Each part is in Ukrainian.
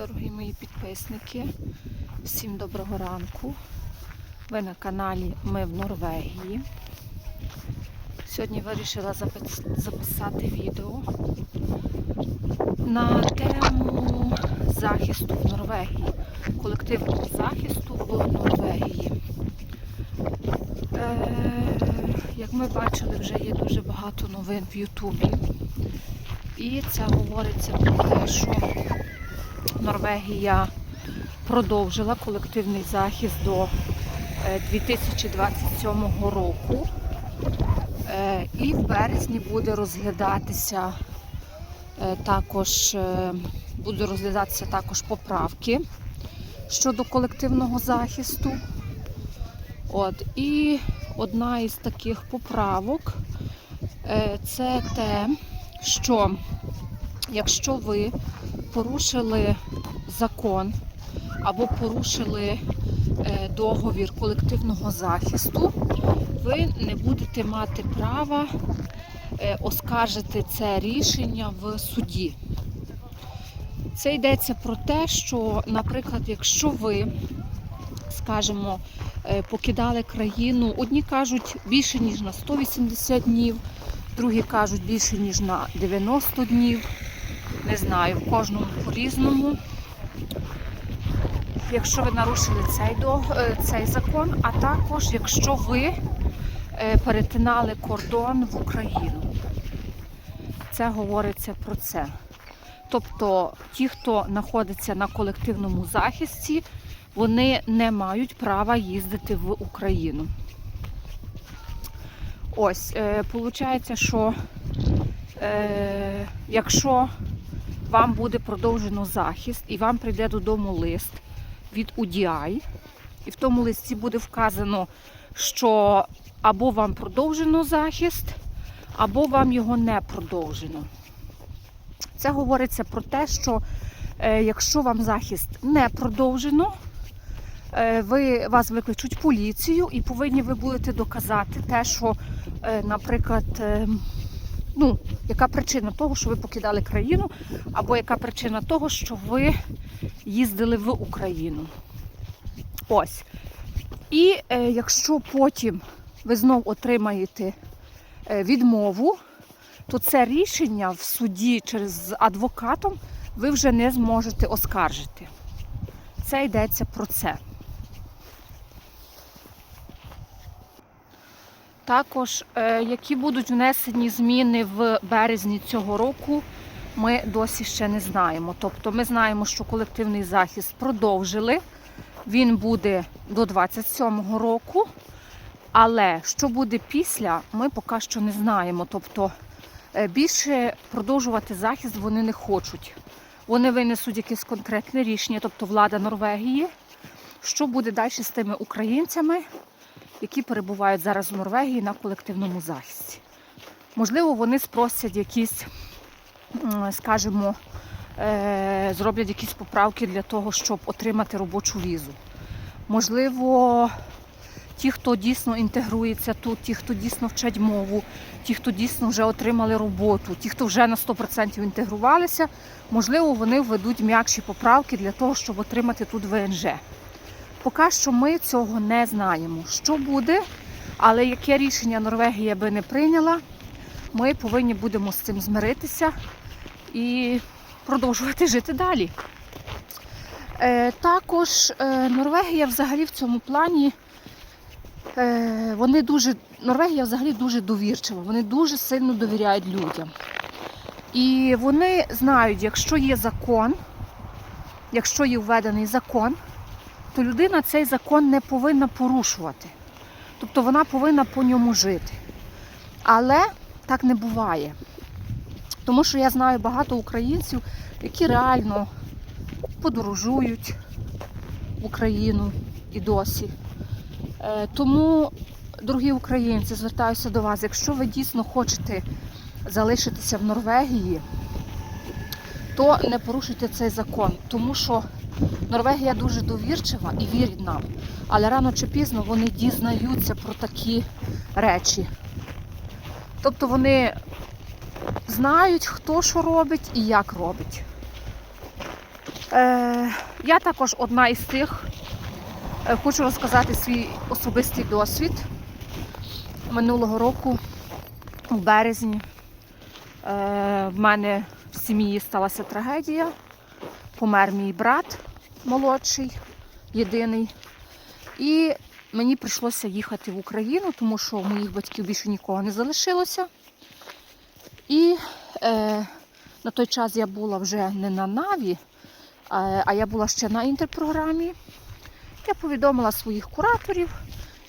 Дорогі мої підписники, всім доброго ранку. Ви на каналі Ми в Норвегії. Сьогодні вирішила записати відео на тему захисту в Норвегії, колективного захисту в Норвегії. Е, як ми бачили, вже є дуже багато новин в Ютубі. І це говориться про те, що Норвегія продовжила колективний захист до е, 2027 року. Е, І в березні буде розглядатися е, також е, буде розглядатися також поправки щодо колективного захисту. От, і одна із таких поправок е, це те, що якщо ви порушили закон або порушили е, договір колективного захисту, ви не будете мати права е, оскаржити це рішення в суді. Це йдеться про те, що, наприклад, якщо ви, скажімо, е, покидали країну, одні кажуть більше ніж на 180 днів, другі кажуть більше ніж на 90 днів. Не знаю, в кожному по-різному. Якщо ви нарушили цей, до- е, цей закон, а також якщо ви е, перетинали кордон в Україну. Це говориться про це. Тобто ті, хто знаходиться на колективному захисті, вони не мають права їздити в Україну. Ось, е, виходить, що е, якщо вам буде продовжено захист і вам прийде додому лист від UDI, і в тому листі буде вказано, що або вам продовжено захист, або вам його не продовжено. Це говориться про те, що е, якщо вам захист не продовжено, е, ви, вас викличуть поліцію і повинні ви будете доказати те, що, е, наприклад, е, ну, яка причина того, що ви покидали країну, або яка причина того, що ви їздили в Україну. Ось. І е, якщо потім ви знов отримаєте е, відмову, то це рішення в суді через адвокатом ви вже не зможете оскаржити. Це йдеться про це. Також, е, які будуть внесені зміни в березні цього року, ми досі ще не знаємо. Тобто ми знаємо, що колективний захист продовжили. Він буде до 27-го року. Але що буде після, ми поки що не знаємо. Тобто е, більше продовжувати захист вони не хочуть. Вони винесуть якесь конкретне рішення, тобто влада Норвегії, що буде далі з тими українцями, які перебувають зараз в Норвегії на колективному захисті. Можливо, вони спросять якісь, скажімо, е, зроблять якісь поправки для того, щоб отримати робочу візу. Можливо, ті, хто дійсно інтегрується тут, ті, хто дійсно вчать мову, ті, хто дійсно вже отримали роботу, ті, хто вже на 100% інтегрувалися, можливо, вони введуть м'якші поправки для того, щоб отримати тут ВНЖ. Поки що ми цього не знаємо. Що буде, але яке рішення Норвегія би не прийняла, ми повинні будемо з цим змиритися і продовжувати жити далі. Е, також е, Норвегія взагалі в цьому плані е, вони дуже, Норвегія взагалі дуже довірчива, вони дуже сильно довіряють людям. І вони знають, якщо є закон, якщо є введений закон, то людина цей закон не повинна порушувати. Тобто вона повинна по ньому жити. Але так не буває. Тому що я знаю багато українців, які реально подорожують в Україну і досі. Е, Тому, дорогі українці, звертаюся до вас, якщо ви дійсно хочете залишитися в Норвегії, то не порушуйте цей закон, тому що Норвегія дуже довірчива і вірить нам. Але рано чи пізно вони дізнаються про такі речі. Тобто вони знають, хто що робить і як робить. Е, я також одна із тих. Е, Хочу розказати свій особистий досвід. Минулого року, у березні, е, в мене в сім'ї сталася трагедія. Помер мій брат молодший, єдиний. І мені прийшлося їхати в Україну, тому що у моїх батьків більше нікого не залишилося. І е, на той час я була вже не на Наві, а, а я була ще на інтерпрограмі. Я повідомила своїх кураторів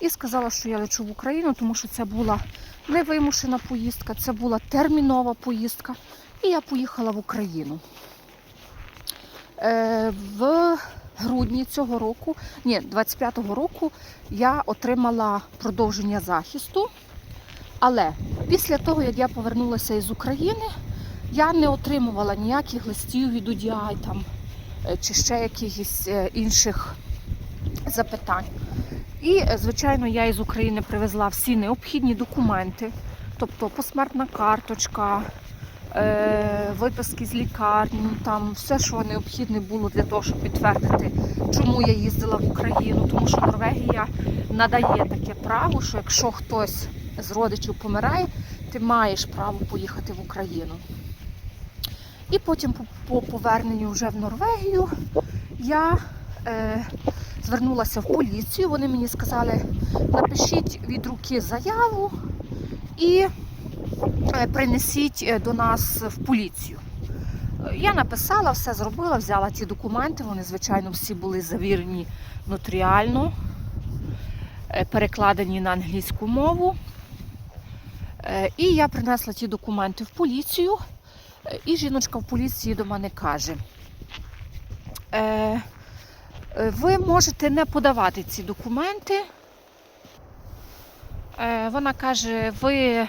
і сказала, що я лечу в Україну, тому що це була невимушена поїздка, це була термінова поїздка. І я поїхала в Україну. Е, в грудні цього року, ні, 25-го року я отримала продовження захисту. Але після того, як я повернулася із України, я не отримувала ніяких листів від UDI там, е, чи ще якихось е, інших запитань. І, звичайно, я із України привезла всі необхідні документи, тобто посмертна карточка, виписки з лікарні, там все, що необхідне було для того, щоб підтвердити, чому я їздила в Україну. Тому що Норвегія надає таке право, що якщо хтось з родичів помирає, ти маєш право поїхати в Україну. І потім по, по поверненню вже в Норвегію я е, звернулася в поліцію. Вони мені сказали, напишіть від руки заяву і е, принесіть е, до нас в поліцію. Е, Я написала, все зробила, взяла ті документи. Вони, звичайно, всі були завірені нотаріально, е, перекладені на англійську мову. Е, І я принесла ті документи в поліцію, е, і жіночка в поліції до мене каже: е, е, ви можете не подавати ці документи. Е, Вона каже, ви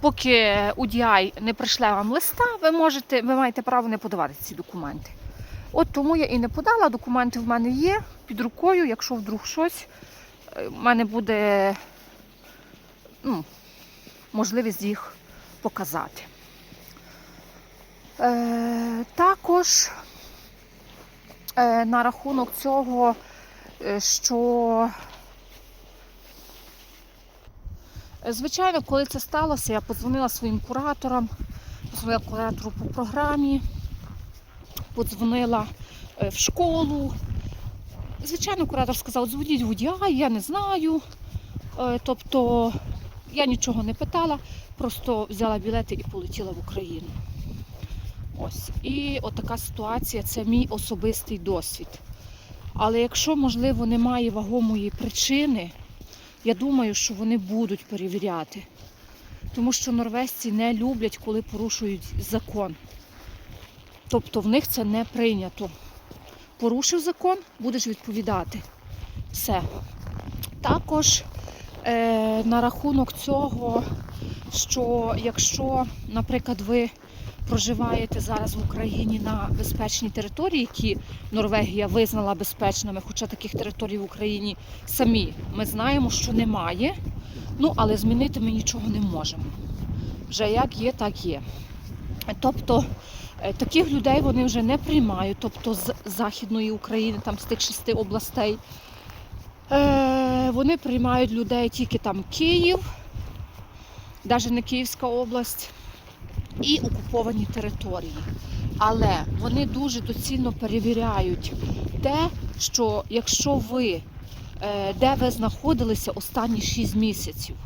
поки UDI не прийшле вам листа, ви можете, ви маєте право не подавати ці документи. От тому я і не подала. Документи в мене є під рукою. Якщо вдруг щось, е, в мене буде ну, можливість їх показати. Е, також е, на рахунок цього, е, що Е, Звичайно, коли це сталося, я подзвонила своїм кураторам, подзвонила куратору по програмі, подзвонила е, в школу. Звичайно, куратор сказав, дзвоніть в УДІА, я не знаю. Е, Тобто я нічого не питала, просто взяла білети і полетіла в Україну. Ось. І отака ситуація це мій особистий досвід. Але якщо, можливо, немає вагомої причини, я думаю, що вони будуть перевіряти. Тому що норвезці не люблять, коли порушують закон. Тобто в них це не прийнято. Порушив закон, будеш відповідати. Все. Також е, на рахунок цього, що якщо, наприклад, ви проживаєте зараз в Україні на безпечній території, які Норвегія визнала безпечними, хоча таких територій в Україні самі ми знаємо, що немає. Ну, але змінити ми нічого не можемо. Вже як є, так є. Тобто е, таких людей вони вже не приймають, тобто з Західної України, там з тих шести областей. Е, Вони приймають людей тільки там Київ, навіть не Київська область і окуповані території. Але вони дуже доцільно перевіряють те, що якщо ви е, де ви знаходилися останні 6 місяців.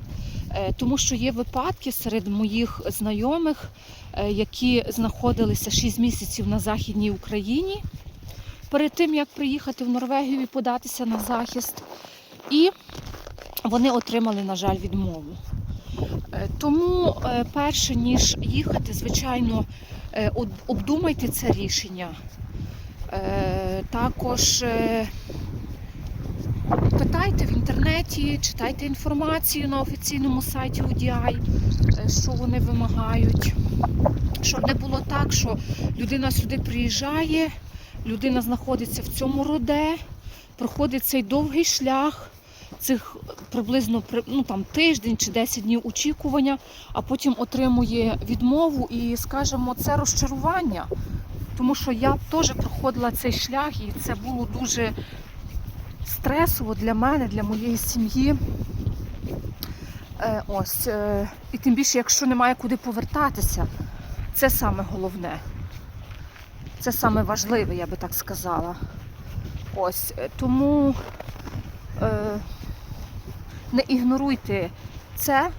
Е, Тому що є випадки серед моїх знайомих, е, які знаходилися 6 місяців на Західній Україні перед тим, як приїхати в Норвегію і податися на захист. І вони отримали, на жаль, відмову. Е, Тому, е, перше ніж їхати, звичайно, е, обдумайте це рішення. Також питайте в інтернеті, читайте інформацію на офіційному сайті UDI, що вони вимагають. Щоб не було так, що людина сюди приїжджає, людина знаходиться в цьому роде, проходить цей довгий шлях, цих приблизно ну, там, тиждень чи 10 днів очікування, а потім отримує відмову і, скажімо, це розчарування. Тому що я теж проходила цей шлях, і це було дуже стресово для мене, для моєї сім'ї. Е, ось. Е, і тим більше, якщо немає куди повертатися, це саме головне. Це саме важливе, я би так сказала. Ось. е, Тому е, не ігноруйте це,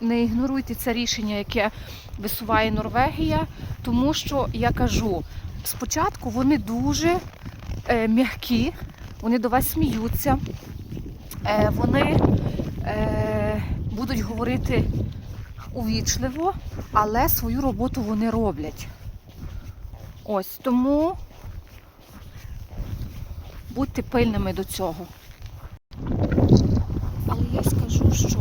не, ігноруйте це рішення, яке висуває Норвегія, тому що я кажу, спочатку вони дуже е, м'які, вони до вас сміються, е, вони е, будуть говорити увічливо, але свою роботу вони роблять. Ось тому будьте пильними до цього. Що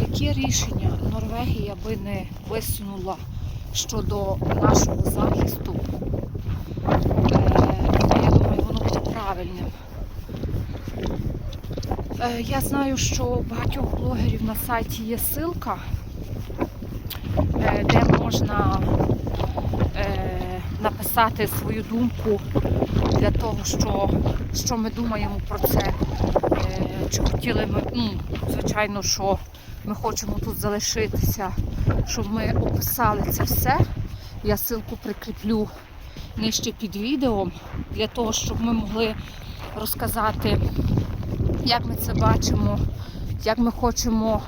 яке рішення Норвегія би не висунула щодо нашого захисту, е, я думаю, воно буде правильним. Е, Я знаю, що у багатьох блогерів на сайті є ссылка, е, де можна написати свою думку для того, що, що ми думаємо про це. Е, Чи хотіли ми, ну, звичайно, що ми хочемо тут залишитися, щоб ми описали це все. Я ссылку прикріплю нижче під відео для того, щоб ми могли розказати, як ми це бачимо, як ми хочемо,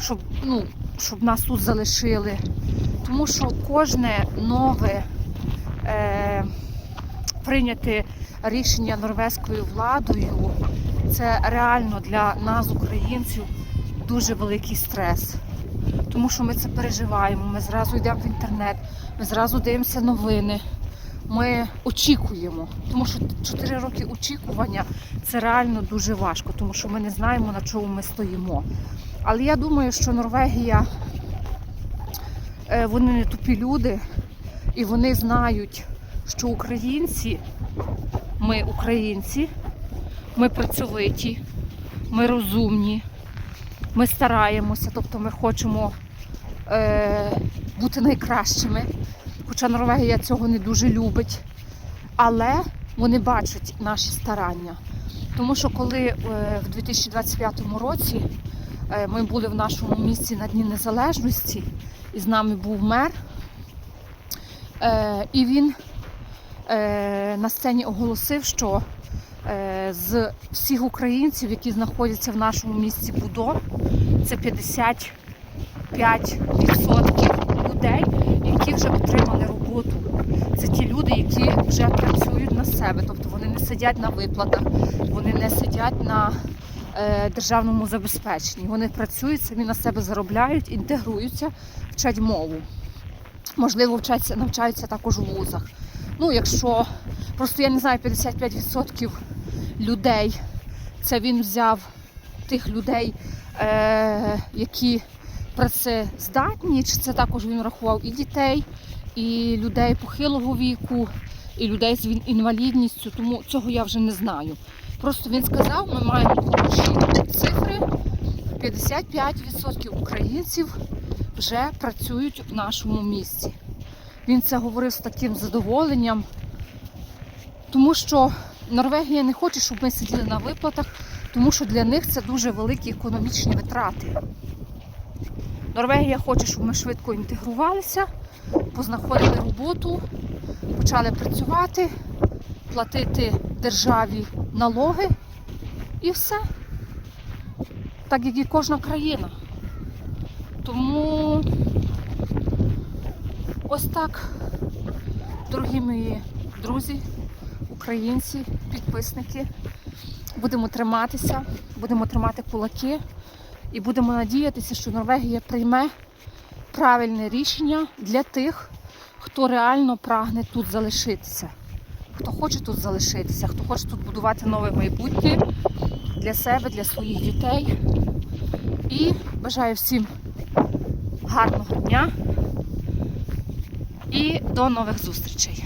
щоб, ну, щоб нас тут залишили. Тому що кожне нове е, прийняте рішення норвезькою владою це реально для нас, українців, дуже великий стрес. Тому що ми це переживаємо, ми зразу йдемо в інтернет, ми зразу дивимося новини. Ми очікуємо, тому що 4 роки очікування це реально дуже важко, тому що ми не знаємо, на чому ми стоїмо. Але я думаю, що Норвегія, е, вони не тупі люди, і вони знають, що українці, ми українці, ми працьовиті, ми розумні, ми стараємося, тобто ми хочемо е, бути найкращими. Хоча Норвегія цього не дуже любить. Але вони бачать наші старання. Тому що коли е, в 2025 році е, ми були в нашому місті на Дні Незалежності, і з нами був мер, е, і він е, на сцені оголосив, що е, з всіх українців, які знаходяться в нашому місті Будо, це 55% людей, які вже отримали роботу. Це ті люди, які вже працюють на себе, тобто вони не сидять на виплатах, вони не сидять на е, державному забезпеченні. Вони працюють, самі на себе заробляють, інтегруються, вчать мову. Можливо, вчаться, навчаються також у вузах. Ну, якщо просто я не знаю, 55% людей, це він взяв тих людей, е, які працездатні, чи це також він рахував і дітей, і людей похилого віку, і людей з інвалідністю, тому цього я вже не знаю. Просто він сказав, ми маємо хороші цифри. 55% українців вже працюють в нашому місті. Він це говорив з таким задоволенням, тому що Норвегія не хоче, щоб ми сиділи на виплатах, тому що для них це дуже великі економічні витрати. Норвегія хоче, щоб ми швидко інтегрувалися, познаходили роботу, почали працювати, платити державі налоги і все. Так як і кожна країна. Тому ось так, дорогі мої друзі, українці, підписники. Будемо триматися, будемо тримати кулаки і будемо надіятися, що Норвегія прийме правильне рішення для тих, хто реально прагне тут залишитися, хто хоче тут залишитися, хто хоче тут будувати нове майбутнє для себе, для своїх дітей. І бажаю всім гарного дня і до нових зустрічей.